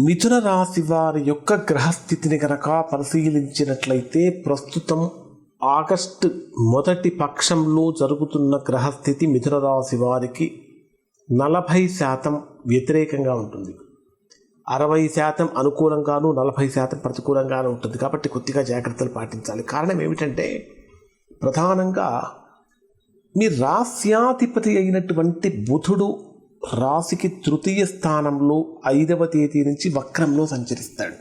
మిథున రాశి వారి యొక్క గ్రహస్థితిని కనుక పరిశీలించినట్లయితే ప్రస్తుతం ఆగస్టు మొదటి పక్షంలో జరుగుతున్న గ్రహస్థితి మిథున రాశి వారికి నలభై శాతం వ్యతిరేకంగా ఉంటుంది. అరవై శాతం అనుకూలంగాను నలభై శాతం ప్రతికూలంగాను ఉంటుంది. కాబట్టి కొద్దిగా జాగ్రత్తలు పాటించాలి. కారణం ఏమిటంటే ప్రధానంగా మీ రాస్యాధిపతి అయినటువంటి బుధుడు రాశికి తృతీయ స్థానంలో ఐదవ తేదీ నుంచి వక్రంలో సంచరిస్తాడు.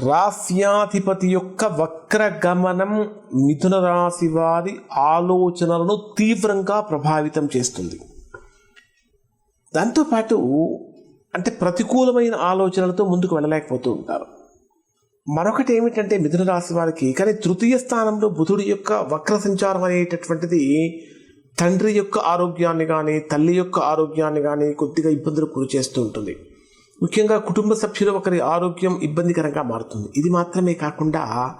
రాస్యాధిపతి యొక్క వక్ర గమనం మిథున రాశి వారి ఆలోచనలను తీవ్రంగా ప్రభావితం చేస్తుంది. దాంతోపాటు అంటే ప్రతికూలమైన ఆలోచనలతో ముందుకు వెళ్ళలేకపోతూ ఉంటారు. మరొకటి ఏమిటంటే మిథున రాశి వారికి కానీ తృతీయ స్థానంలో బుధుడి యొక్క వక్ర సంచారం అనేటటువంటిది తండ్రి యొక్క ఆరోగ్యాన్ని కానీ తల్లి యొక్క ఆరోగ్యాన్ని కానీ కొద్దిగా ఇబ్బందులు గురి చేస్తూ ఉంటుంది. ముఖ్యంగా కుటుంబ సభ్యుల ఒకరి ఆరోగ్యం ఇబ్బందికరంగా మారుతుంది. ఇది మాత్రమే కాకుండా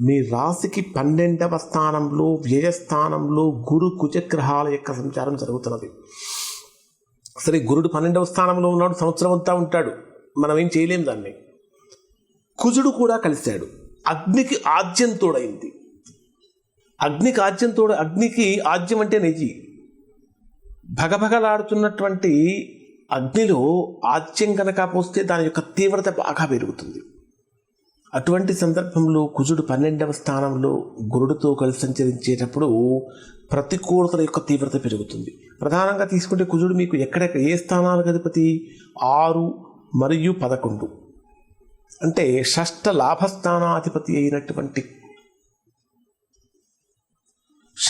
మీ రాశికి పన్నెండవ స్థానంలో వ్యయస్థానంలో గురు కుజగ్రహాల యొక్క సంచారం జరుగుతున్నది. సరే గురుడు పన్నెండవ స్థానంలో ఉన్నాడు సంవత్సరం అంతా ఉంటాడు. మనం ఏం చేయలేం దాన్ని. కుజుడు కూడా కలిశాడు. అగ్నికి ఆద్యం తోడైంది. అగ్నికి ఆజ్యంతో అగ్నికి ఆజ్యం అంటే నెయ్యి భగభగలాడుతున్నటువంటి అగ్నిలో ఆజ్యం కనుక పోస్తే దాని యొక్క తీవ్రత బాగా పెరుగుతుంది. అటువంటి సందర్భంలో కుజుడు పన్నెండవ స్థానంలో గురుడుతో కలిసి సంచరించేటప్పుడు ప్రతికూలతల యొక్క తీవ్రత పెరుగుతుంది. ప్రధానంగా తీసుకుంటే కుజుడు మీకు ఎక్కడెక్కడ ఏ స్థానాలకు అధిపతి? ఆరు మరియు పదకొండు. అంటే షష్ఠ లాభస్థానాధిపతి అయినటువంటి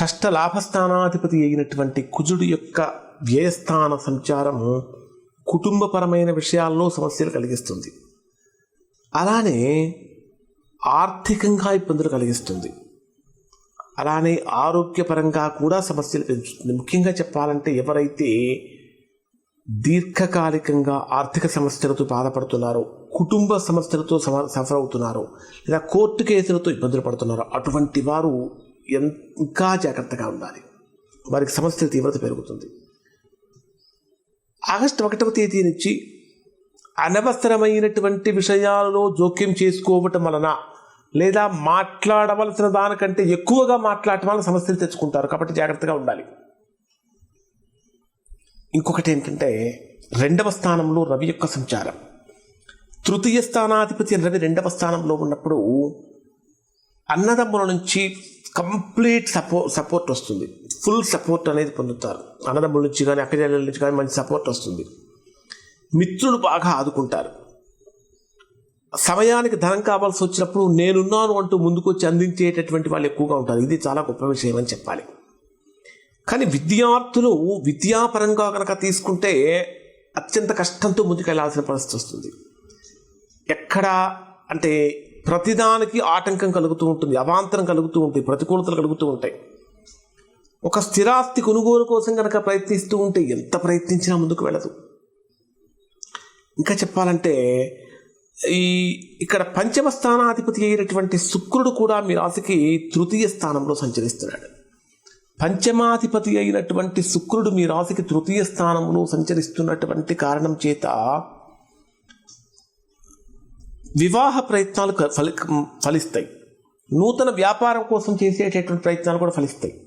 షష్ట లాభస్థానాధిపతి అయినటువంటి కుజుడు యొక్క వ్యయస్థాన సంచారము కుటుంబపరమైన విషయాల్లో సమస్యలు కలిగిస్తుంది. అలానే ఆర్థికంగా ఇబ్బందులు కలిగిస్తుంది. అలానే ఆరోగ్యపరంగా కూడా సమస్యలు పెంచుతుంది. ముఖ్యంగా చెప్పాలంటే ఎవరైతే దీర్ఘకాలికంగా ఆర్థిక సమస్యలతో బాధపడుతున్నారో కుటుంబ సమస్యలతో సఫర్ అవుతున్నారో లేదా కోర్టు కేసులతో ఇబ్బందులు పడుతున్నారో అటువంటి వారు ఇంకా జాగ్రత్తగా ఉండాలి. వారికి సమస్యల తీవ్రత పెరుగుతుంది. ఆగస్టు ఒకటవ తేదీ నుంచి అనవసరమైనటువంటి విషయాలలో జోక్యం చేసుకోవటం వలన లేదా మాట్లాడవలసిన దానికంటే ఎక్కువగా మాట్లాడటం వలన సమస్యలు తెచ్చుకుంటారు. కాబట్టి జాగ్రత్తగా ఉండాలి. ఇంకొకటి ఏంటంటే రెండవ స్థానంలో రవి యొక్క సంచారం. తృతీయ స్థానాధిపతి రవి రెండవ స్థానంలో ఉన్నప్పుడు అన్నదమ్ముల నుంచి కంప్లీట్ సపో సపోర్ట్ వస్తుంది. ఫుల్ సపోర్ట్ అనేది పొందుతారు. అన్నదమ్ముల నుంచి కానీ అక్కజల్ల నుంచి కానీ మంచి సపోర్ట్ వస్తుంది. మిత్రులు బాగా ఆదుకుంటారు. సమయానికి ధనం కావాల్సి వచ్చినప్పుడు నేనున్నాను అంటూ ముందుకొచ్చి అందించేటటువంటి వాళ్ళు ఎక్కువగా ఉంటారు. ఇది చాలా గొప్ప విషయం అని చెప్పాలి. కానీ విద్యార్థులు విద్యాపరంగా కనుక తీసుకుంటే అత్యంత కష్టంతో ముందుకెళ్ళాల్సిన పరిస్థితి వస్తుంది. ఎక్కడ అంటే ప్రతిదానికి ఆటంకం కలుగుతూ ఉంటుంది అవాంతరం కలుగుతూ ఉంటాయి ప్రతికూలతలు కలుగుతూ ఉంటాయి. ఒక స్థిరాస్తి కొనుగోలు కోసం కనుక ప్రయత్నిస్తూ ఉంటే ఎంత ప్రయత్నించినా ముందుకు వెళ్ళదు. ఇంకా చెప్పాలంటే ఈ ఇక్కడ పంచమ స్థానాధిపతి అయినటువంటి శుక్రుడు కూడా మీ రాశికి తృతీయ స్థానంలో సంచరిస్తున్నాడు. పంచమాధిపతి అయినటువంటి శుక్రుడు మీ రాశికి తృతీయ స్థానంలో సంచరిస్తున్నటువంటి కారణం చేత వివాహ ప్రయత్నాలు ఫలి ఫలిస్తాయి. నూతన వ్యాపారం కోసం చేసేటటువంటి ప్రయత్నాలు కూడా ఫలిస్తాయి.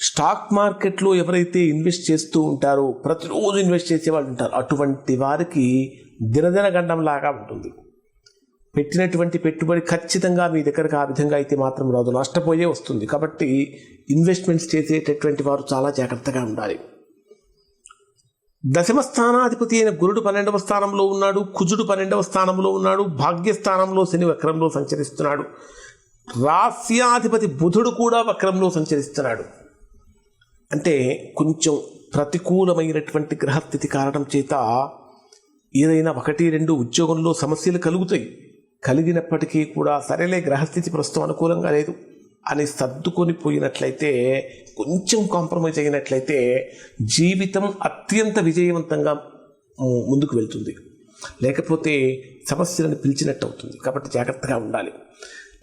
స్టాక్ మార్కెట్లో ఎవరైతే ఇన్వెస్ట్ చేస్తూ ఉంటారో ప్రతిరోజు ఇన్వెస్ట్ చేసే వాళ్ళు ఉంటారు. అటువంటి వారికి దినదిన గండం లాగా ఉంటుంది. పెట్టినటువంటి పెట్టుబడి ఖచ్చితంగా మీ దగ్గరకు ఆ విధంగా అయితే మాత్రం రాదు. నష్టపోయే వస్తుంది. కాబట్టి ఇన్వెస్ట్మెంట్స్ చేసేటటువంటి వారు చాలా జాగ్రత్తగా ఉండాలి. దశమ స్థానాధిపతి అయిన గురుడు పన్నెండవ స్థానంలో ఉన్నాడు కుజుడు పన్నెండవ స్థానంలో ఉన్నాడు భాగ్యస్థానంలో శని వక్రంలో సంచరిస్తున్నాడు. రాస్యాధిపతి బుధుడు కూడా వక్రంలో సంచరిస్తున్నాడు. అంటే కొంచెం ప్రతికూలమైనటువంటి గ్రహస్థితి కారణం చేత ఏదైనా ఒకటి రెండు ఉద్యోగంలో సమస్యలు కలుగుతాయి. కలిగినప్పటికీ కూడా సరేలే గ్రహస్థితి ప్రస్తుతం అనుకూలంగా లేదు. అని సర్దుకొని పోయినట్లయితే కొంచెం కాంప్రమైజ్ అయినట్లయితే జీవితం అత్యంత విజయవంతంగా ముందుకు వెళ్తుంది. లేకపోతే సమస్యలను పిలిచినట్టు అవుతుంది. కాబట్టి జాగ్రత్తగా ఉండాలి.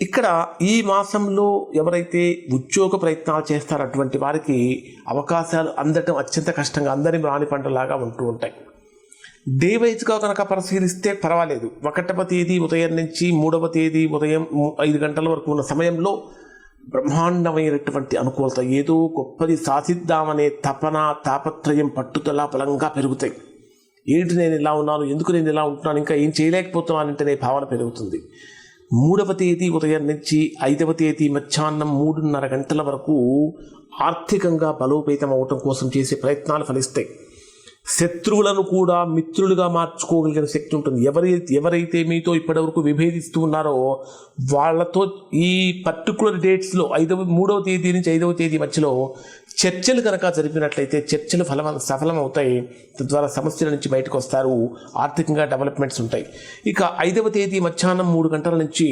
ఇక్కడ ఈ మాసంలో ఎవరైతే ఉద్యోగ ప్రయత్నాలు చేస్తారో అటువంటి వారికి అవకాశాలు అందటం అత్యంత కష్టంగా అందరి రాని పంటలాగా ఉంటూ ఉంటాయి. డే వైజ్గా కనుక పరిశీలిస్తే పర్వాలేదు. ఒకటవ తేదీ ఉదయం నుంచి మూడవ తేదీ ఉదయం ఐదు గంటల వరకు ఉన్న సమయంలో బ్రహ్మాండమైనటువంటి అనుకూలత ఏదో గొప్పది సాధిద్దామనే తపన తాపత్రయం పట్టుదల బలంగా పెరుగుతాయి. ఏంటి నేను ఇలా ఉన్నాను? ఎందుకు నేను ఇలా ఉంటున్నాను? ఇంకా ఏం చేయలేకపోతున్నానంటేనే భావన పెరుగుతుంది. మూడవ తేదీ ఉదయం నుంచి ఐదవ తేదీ మధ్యాహ్నం మూడున్నర గంటల వరకు ఆర్థికంగా బలోపేతం అవటం కోసం చేసే ప్రయత్నాలు ఫలిస్తాయి. శత్రువులను కూడా మిత్రులుగా మార్చుకోగలిగిన శక్తి ఉంటుంది. ఎవరైతే ఎవరైతే మీతో ఇప్పటివరకు విభేదిస్తూ ఉన్నారో వాళ్ళతో ఈ పర్టికులర్ డేట్స్లో ఐదవ మూడవ తేదీ నుంచి ఐదవ తేదీ మధ్యలో చర్చలు కనుక జరిపినట్లయితే చర్చలు ఫలం సఫలం అవుతాయి తద్వారా సమస్యల నుంచి బయటకు వస్తారు. ఆర్థికంగా డెవలప్మెంట్స్ ఉంటాయి. ఇక ఐదవ తేదీ మధ్యాహ్నం మూడు గంటల నుంచి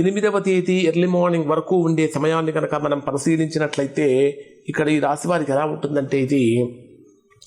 ఎనిమిదవ తేదీ ఎర్లీ మార్నింగ్ వరకు ఉండే సమయాన్ని కనుక మనం పరిశీలించినట్లయితే ఇక్కడ ఈ రాశి వారికి ఎలా ఉంటుందంటే ఇది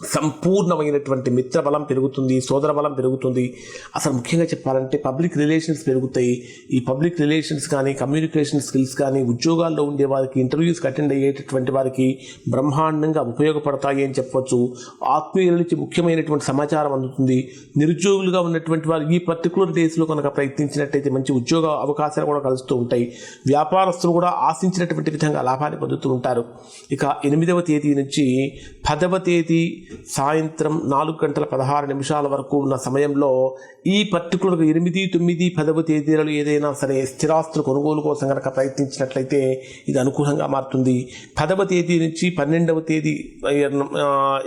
సంపూర్ణమైనటువంటి మిత్ర బలం పెరుగుతుంది సోదర బలం పెరుగుతుంది. అసలు ముఖ్యంగా చెప్పాలంటే పబ్లిక్ రిలేషన్స్ పెరుగుతాయి. ఈ పబ్లిక్ రిలేషన్స్ కానీ కమ్యూనికేషన్ స్కిల్స్ కానీ ఉద్యోగాల్లో ఉండే వారికి ఇంటర్వ్యూస్కి అటెండ్ అయ్యేటటువంటి వారికి బ్రహ్మాండంగా ఉపయోగపడతాయి అని చెప్పవచ్చు ఆత్మీయుల నుంచి ముఖ్యమైనటువంటి సమాచారం అందుతుంది. నిరుద్యోగులుగా ఉన్నటువంటి వారు ఈ పర్టికులర్ డేస్లో కనుక ప్రయత్నించినట్టయితే మంచి ఉద్యోగ అవకాశాలు కూడా కలుస్తూ ఉంటాయి. వ్యాపారస్తులు కూడా ఆశించినటువంటి విధంగా లాభాన్ని పొందుతూ ఉంటారు. ఇక ఎనిమిదవ తేదీ నుంచి పదవ తేదీ సాయంత్రం నాలుగు గంటల పదహారు నిమిషాల వరకు ఉన్న సమయంలో ఈ పర్టికులర్ ఎనిమిది తొమ్మిది పదవ తేదీలలో ఏదైనా సరే స్థిరాస్తులు కొనుగోలు కోసం కనుక ప్రయత్నించినట్లయితే ఇది అనుకూలంగా మారుతుంది. పదవ తేదీ నుంచి పన్నెండవ తేదీ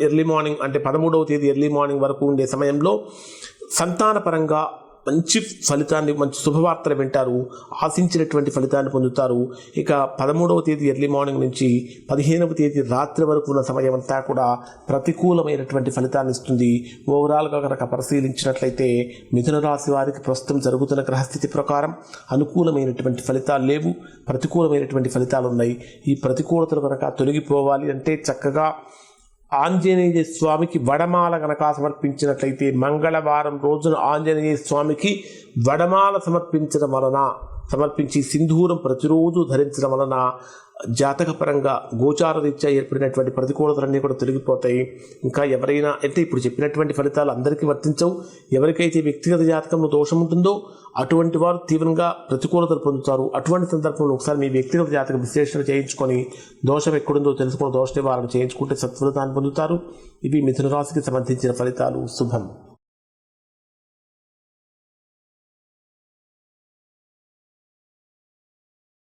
ఎర్లీ మార్నింగ్ అంటే పదమూడవ తేదీ ఎర్లీ మార్నింగ్ వరకు ఉండే సమయంలో సంతానపరంగా మంచి ఫలితాన్ని మంచి శుభవార్తలు వింటారు ఆశించినటువంటి ఫలితాన్ని పొందుతారు. ఇక పదమూడవ తేదీ ఎర్లీ మార్నింగ్ నుంచి పదిహేనవ తేదీ రాత్రి వరకు ఉన్న సమయం అంతా కూడా ప్రతికూలమైనటువంటి ఫలితాన్ని ఇస్తుంది. ఓవరాల్గా కనుక పరిశీలించినట్లయితే మిథున రాశి వారికి ప్రస్తుతం జరుగుతున్న గ్రహస్థితి ప్రకారం అనుకూలమైనటువంటి ఫలితాలు లేవు. ప్రతికూలమైనటువంటి ఫలితాలు ఉన్నాయి. ఈ ప్రతికూలతలు కనుక తొలగిపోవాలి అంటే చక్కగా ఆంజనేయ స్వామికి వడమాల గనక సమర్పించినట్లయితే మంగళవారం రోజున ఆంజనేయ స్వామికి వడమాల సమర్పించడం వలన సమర్పించి సింధూరం ప్రతిరోజు ధరించడం వలన జాతకపరంగా గోచార రీత్యా ఏర్పడినటువంటి ప్రతికూలతలన్నీ కూడా తొలగిపోతాయి. ఇంకా ఎవరైనా అంటే ఇప్పుడు చెప్పినటువంటి ఫలితాలు అందరికీ వర్తించవు. ఎవరికైతే వ్యక్తిగత జాతకంలో దోషం ఉంటుందో అటువంటి వారు తీవ్రంగా ప్రతికూలతలు పొందుతారు. అటువంటి సందర్భంలో ఒకసారి మీ వ్యక్తిగత జాతక విశ్లేషణ చేయించుకొని దోషం ఎక్కడుందో తెలుసుకుని దోష నివారణ చేయించుకుంటే సత్ఫలితాన్ని పొందుతారు. ఇవి మిథున రాశికి సంబంధించిన ఫలితాలు. శుభం.